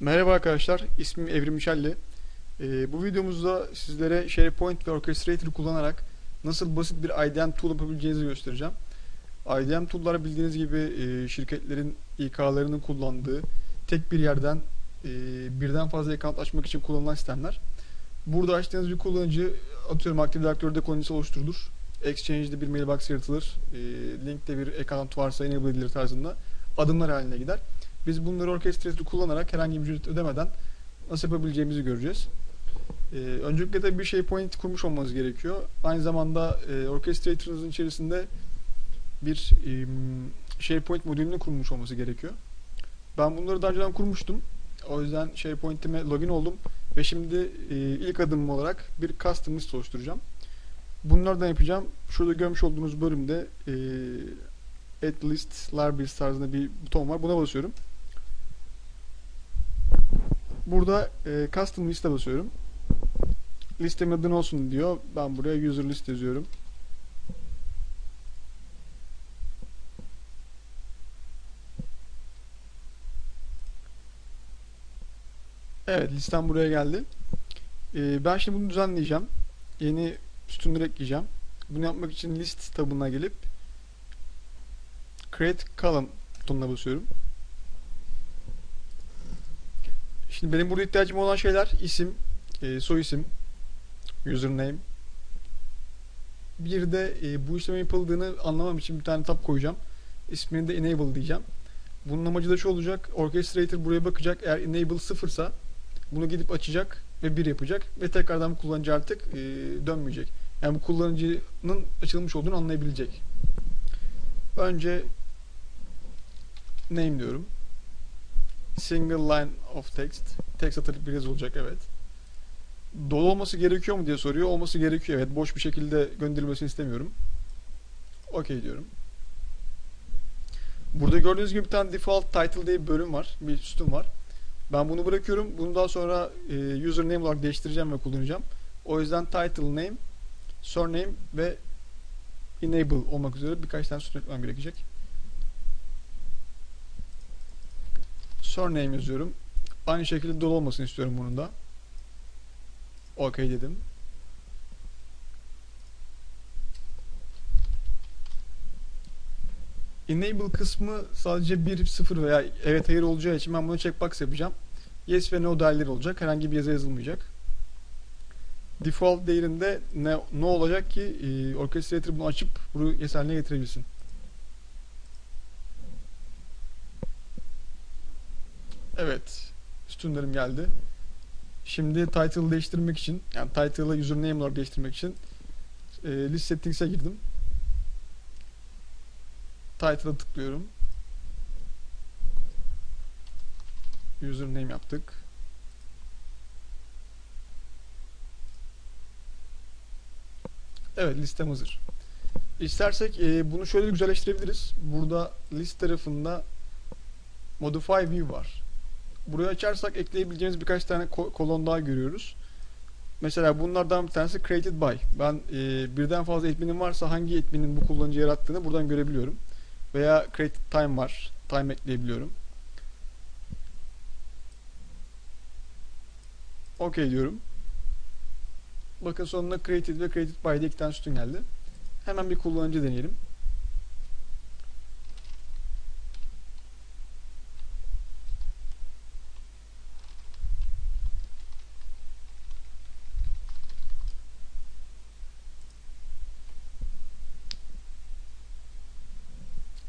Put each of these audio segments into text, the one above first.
Merhaba arkadaşlar, ismim Evrim Michelli. Ee, bu videomuzda sizlere SharePoint ve Orchestrator kullanarak nasıl basit bir IDM tool yapabileceğinizi göstereceğim. IDM tool'lar bildiğiniz gibi e, şirketlerin İK'larının kullandığı tek bir yerden e, birden fazla account açmak için kullanılan sistemler. Burada açtığınız bir kullanıcı atıyorum Active Directory'de kolonisi oluşturulur. Exchange'de bir mailbox yaratılır. E, link'te bir account varsa enable edilir tarzında adımlar haline gider. Biz bunları Orchestrator kullanarak herhangi bir ücret ödemeden nasıl yapabileceğimizi göreceğiz. Ee, öncelikle de bir şey point kurmuş olmanız gerekiyor. Aynı zamanda e, Orchestrator'ınızın içerisinde bir e, SharePoint modülünü kurmuş olması gerekiyor. Ben bunları daha önceden kurmuştum. O yüzden SharePoint'ime login oldum ve şimdi e, ilk adımım olarak bir custom list oluşturacağım. Bunlardan yapacağım. Şurada görmüş olduğunuz bölümde e, add list, libraries tarzında bir buton var. Buna basıyorum. Burada e, custom liste basıyorum. Listemin adı olsun diyor. Ben buraya user list yazıyorum. Evet listem buraya geldi. E, ben şimdi bunu düzenleyeceğim. Yeni sütunları ekleyeceğim. Bunu yapmak için list tabına gelip create column butonuna basıyorum. Şimdi benim burada ihtiyacım olan şeyler isim, e, soy isim, username. Bir de e, bu işlemin yapıldığını anlamam için bir tane tab koyacağım. İsmini de enable diyeceğim. Bunun amacı da şu olacak. Orchestrator buraya bakacak. Eğer enable sıfırsa bunu gidip açacak ve bir yapacak ve tekrardan bu kullanıcı artık e, dönmeyecek. Yani bu kullanıcının açılmış olduğunu anlayabilecek. Önce name diyorum. Single line of text. Text atılıp bir yazı olacak evet. Dolu olması gerekiyor mu diye soruyor. Olması gerekiyor evet. Boş bir şekilde gönderilmesini istemiyorum. OK diyorum. Burada gördüğünüz gibi bir tane default title diye bir bölüm var. Bir sütun var. Ben bunu bırakıyorum. Bunu daha sonra e, username olarak değiştireceğim ve kullanacağım. O yüzden title name, surname ve enable olmak üzere birkaç tane sütun eklemem gerekecek. Surname yazıyorum. Aynı şekilde dolu olmasını istiyorum bunun da. OK dedim. Enable kısmı sadece 1, 0 veya evet hayır olacağı için ben bunu checkbox yapacağım. Yes ve no değerleri olacak. Herhangi bir yazı yazılmayacak. Default değerinde ne, ne olacak ki e, Orchestrator bunu açıp bunu yes haline getirebilsin. Evet. Sütunlarım geldi. Şimdi title değiştirmek için yani title'ı username olarak değiştirmek için e, list settings'e girdim. Title'a tıklıyorum. Username yaptık. Evet listem hazır. İstersek e, bunu şöyle güzelleştirebiliriz. Burada list tarafında Modify View var. Burayı açarsak ekleyebileceğimiz birkaç tane kolon daha görüyoruz. Mesela bunlardan bir tanesi created by. Ben e, birden fazla admin'im varsa hangi admin'in bu kullanıcı yarattığını buradan görebiliyorum. Veya created time var. Time ekleyebiliyorum. OK diyorum. Bakın sonunda created ve created by diye iki tane sütun geldi. Hemen bir kullanıcı deneyelim.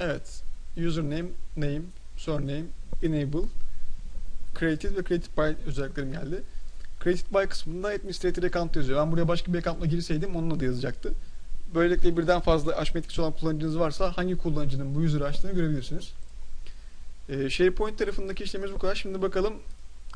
Evet. Username, name, surname, enable, created ve created by özelliklerim geldi. Created by kısmında administrator account yazıyor. Ben buraya başka bir accountla girseydim onunla da yazacaktı. Böylelikle birden fazla açma etkisi olan kullanıcınız varsa hangi kullanıcının bu user'ı açtığını görebilirsiniz. Ee, SharePoint tarafındaki işlemimiz bu kadar. Şimdi bakalım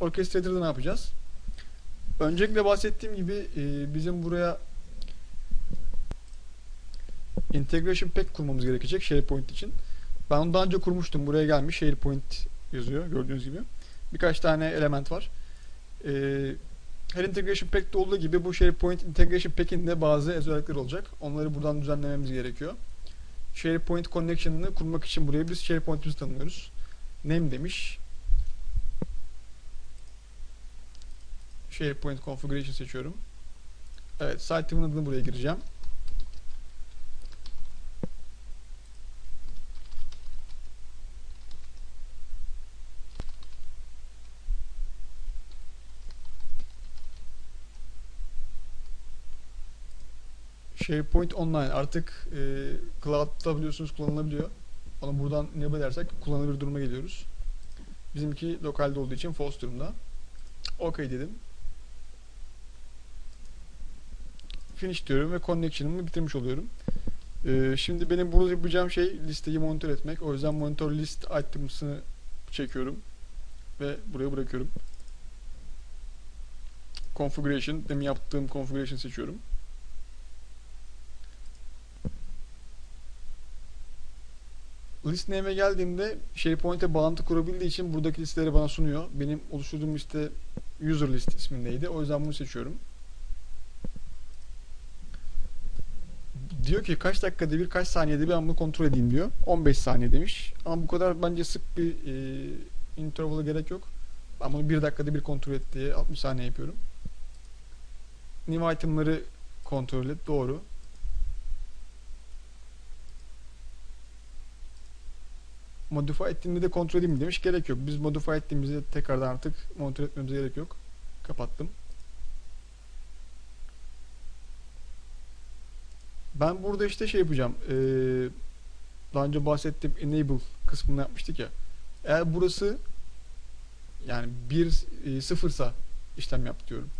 Orchestrator'da ne yapacağız? Öncelikle bahsettiğim gibi e, bizim buraya integration pack kurmamız gerekecek SharePoint için. Ben onu daha önce kurmuştum. Buraya gelmiş SharePoint yazıyor gördüğünüz gibi. Birkaç tane element var. Ee, her integration pack'te olduğu gibi bu SharePoint integration pack'in de bazı özellikleri olacak. Onları buradan düzenlememiz gerekiyor. SharePoint connection'ını kurmak için buraya biz SharePoint'imizi tanımlıyoruz. Name demiş. SharePoint Configuration seçiyorum. Evet, site'imin adını buraya gireceğim. SharePoint Online artık e, Cloud'da biliyorsunuz kullanılabiliyor. Onu buradan enable edersek kullanılır duruma geliyoruz. Bizimki lokalde olduğu için false durumda. OK dedim. Finish diyorum ve connection'ımı bitirmiş oluyorum. Ee, şimdi benim burada yapacağım şey listeyi monitör etmek. O yüzden monitor list items'ını çekiyorum ve buraya bırakıyorum. Configuration, demin yaptığım configuration seçiyorum. List name'e geldiğimde SharePoint'e bağlantı kurabildiği için buradaki listeleri bana sunuyor. Benim oluşturduğum liste user list ismindeydi. O yüzden bunu seçiyorum. Diyor ki kaç dakikada bir kaç saniyede bir ben bunu kontrol edeyim diyor. 15 saniye demiş. Ama bu kadar bence sık bir e, interval'a gerek yok. Ben bunu 1 dakikada bir kontrol et diye 60 saniye yapıyorum. New item'ları kontrol et. Doğru. Modify ettiğimde de kontrol edeyim mi demiş. Gerek yok. Biz modify ettiğimizde tekrardan artık monitör etmemize gerek yok. Kapattım. Ben burada işte şey yapacağım. Ee, daha önce bahsettiğim enable kısmını yapmıştık ya. Eğer burası yani bir e, sıfırsa işlem yap diyorum.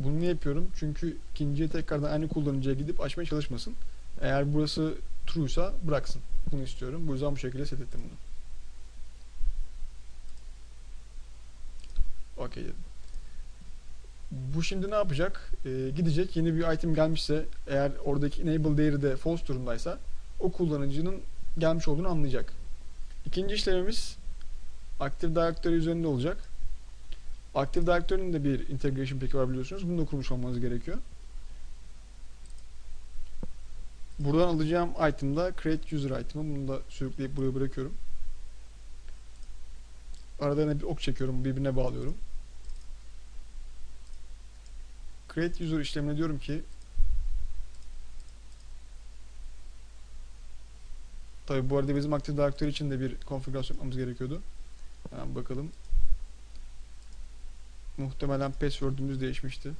Bunu niye yapıyorum? Çünkü ikinciye tekrardan aynı kullanıcıya gidip açmaya çalışmasın. Eğer burası true'sa bıraksın. Bunu istiyorum. Bu yüzden bu şekilde set ettim bunu. Okey dedim. Bu şimdi ne yapacak? Ee, gidecek yeni bir item gelmişse eğer oradaki enable değeri de false durumdaysa o kullanıcının gelmiş olduğunu anlayacak. İkinci işlemimiz Active Directory üzerinde olacak. Active Directory'nin de bir integration peki var biliyorsunuz. Bunu da kurmuş olmanız gerekiyor. Buradan alacağım item'da create user item'ı. Bunu da sürükleyip buraya bırakıyorum. Arada bir ok çekiyorum, birbirine bağlıyorum. Create user işlemine diyorum ki Tabi bu arada bizim Active Directory için de bir konfigürasyon yapmamız gerekiyordu. Hemen bakalım. Muhtemelen password'ümüz değişmişti.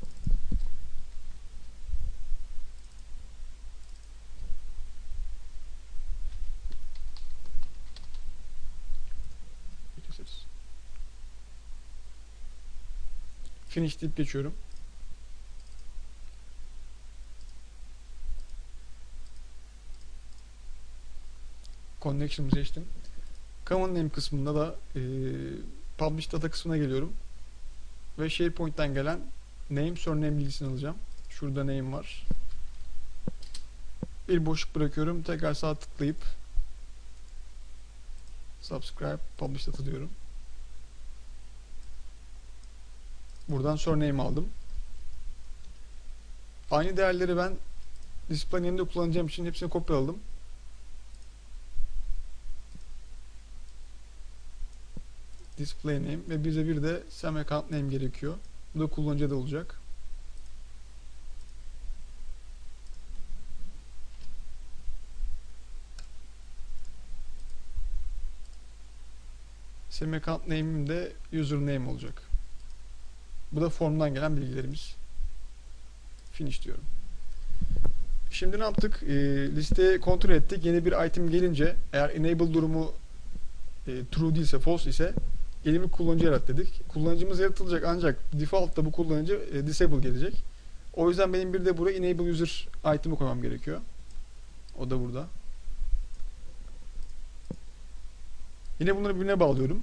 Finish deyip geçiyorum. Connection'ı seçtim. Common name kısmında da e, publish data kısmına geliyorum. Ve SharePoint'ten gelen name surname bilgisini alacağım. Şurada name var. Bir boşluk bırakıyorum. Tekrar sağ tıklayıp subscribe publish data diyorum. Buradan surname aldım. Aynı değerleri ben display name'de kullanacağım için hepsini kopyaladım. Display name ve bize bir de sem account name gerekiyor. Bu da kullanıcıda olacak. Sem account name'im de username olacak. Bu da formdan gelen bilgilerimiz. Finish diyorum. Şimdi ne yaptık? E, listeyi kontrol ettik. Yeni bir item gelince eğer enable durumu e, true değilse false ise yeni bir kullanıcı yarat dedik. Kullanıcımız yaratılacak ancak default'ta bu kullanıcı e, disable gelecek. O yüzden benim bir de buraya enable user item'ı koymam gerekiyor. O da burada. Yine bunları birbirine bağlıyorum.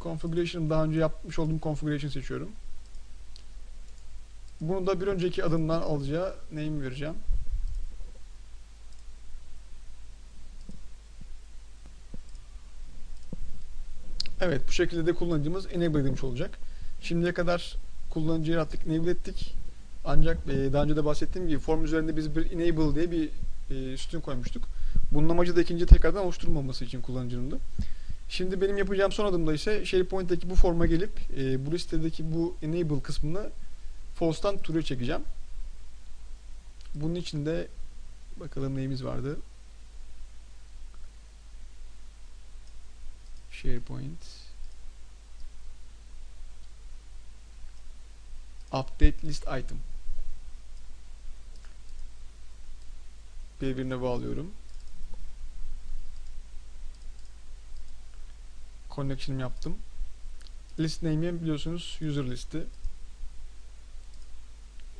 Configuration daha önce yapmış olduğum configuration seçiyorum. Bunu da bir önceki adımdan alacağı name vereceğim. Evet bu şekilde de kullanıcımız enable edilmiş olacak. Şimdiye kadar kullanıcıyı yarattık, enable ettik. Ancak e, daha önce de bahsettiğim gibi form üzerinde biz bir enable diye bir e, sütun koymuştuk. Bunun amacı da ikinci tekrardan oluşturulmaması için kullanıcının da. Şimdi benim yapacağım son adımda ise SharePoint'teki bu forma gelip e, bu listedeki bu enable kısmını false'tan true'ya çekeceğim. Bunun için de bakalım neyimiz vardı. SharePoint Update list item birbirine bağlıyorum. Connection yaptım. List name'i biliyorsunuz user listi.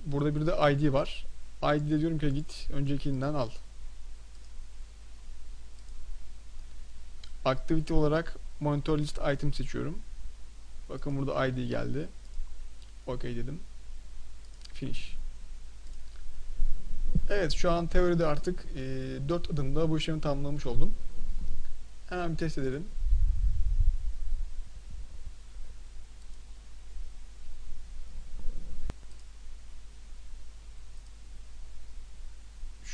Burada bir de ID var. ID'de diyorum ki git öncekinden al. Activity olarak monitor list item seçiyorum. Bakın burada ID geldi. OK dedim. Finish. Evet şu an teoride artık e, 4 adımda bu işlemi tamamlamış oldum. Hemen bir test edelim.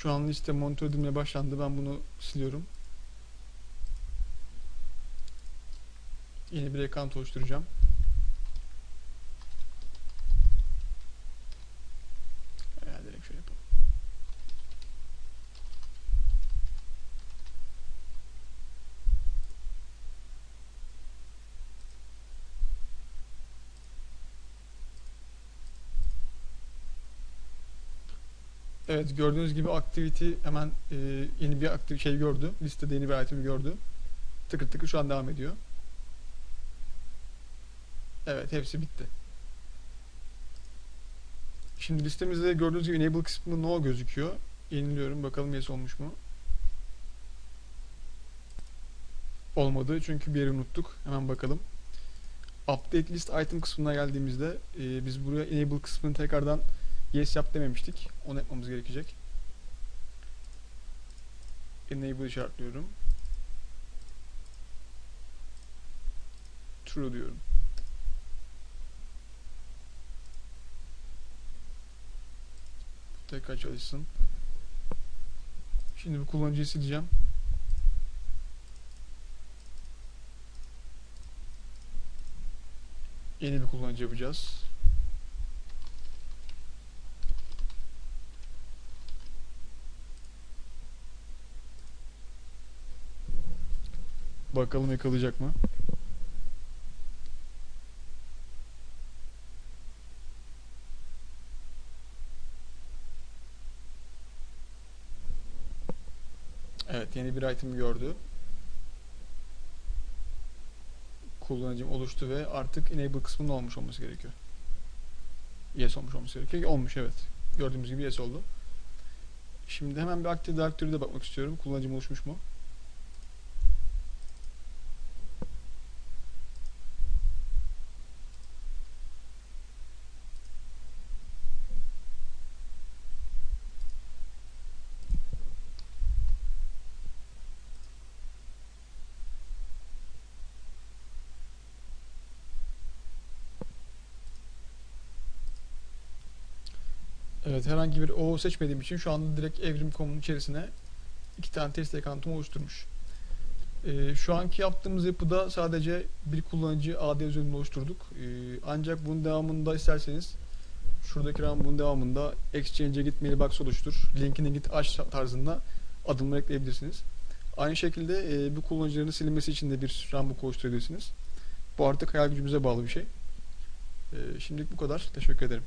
Şu an liste monitör edilmeye başlandı. Ben bunu siliyorum. Yeni bir ekran oluşturacağım. Veya direkt şöyle yapalım. Evet gördüğünüz gibi activity hemen e, yeni bir aktif şey gördü. Listede yeni bir item gördü. Tıkır tıkır şu an devam ediyor. Evet hepsi bitti. Şimdi listemizde gördüğünüz gibi enable kısmı no gözüküyor. Yeniliyorum bakalım yes olmuş mu? Olmadı çünkü bir yeri unuttuk. Hemen bakalım. Update list item kısmına geldiğimizde e, biz buraya enable kısmını tekrardan yes yap dememiştik. Onu yapmamız gerekecek. Enable işaretliyorum. True diyorum. Tekrar çalışsın. Şimdi bu kullanıcıyı sileceğim. Yeni bir kullanıcı yapacağız. Bakalım yakalayacak mı? Evet yeni bir item gördü. Kullanıcım oluştu ve artık enable kısmının olmuş olması gerekiyor. Yes olmuş olması gerekiyor. Olmuş evet. Gördüğümüz gibi yes oldu. Şimdi hemen bir Active Directory'de bakmak istiyorum. Kullanıcım oluşmuş mu? Evet herhangi bir O seçmediğim için şu anda direkt evrim.com'un içerisine iki tane test account'umu oluşturmuş. Ee, şu anki yaptığımız yapıda sadece bir kullanıcı AD özelliğini oluşturduk. Ee, ancak bunun devamında isterseniz şuradaki RAM bunun devamında Exchange'e git mailbox oluştur, linkine git aç tarzında adımlar ekleyebilirsiniz. Aynı şekilde e, bu kullanıcıların silinmesi için de bir runbook oluşturabilirsiniz. Bu artık hayal gücümüze bağlı bir şey. Ee, şimdilik bu kadar. Teşekkür ederim.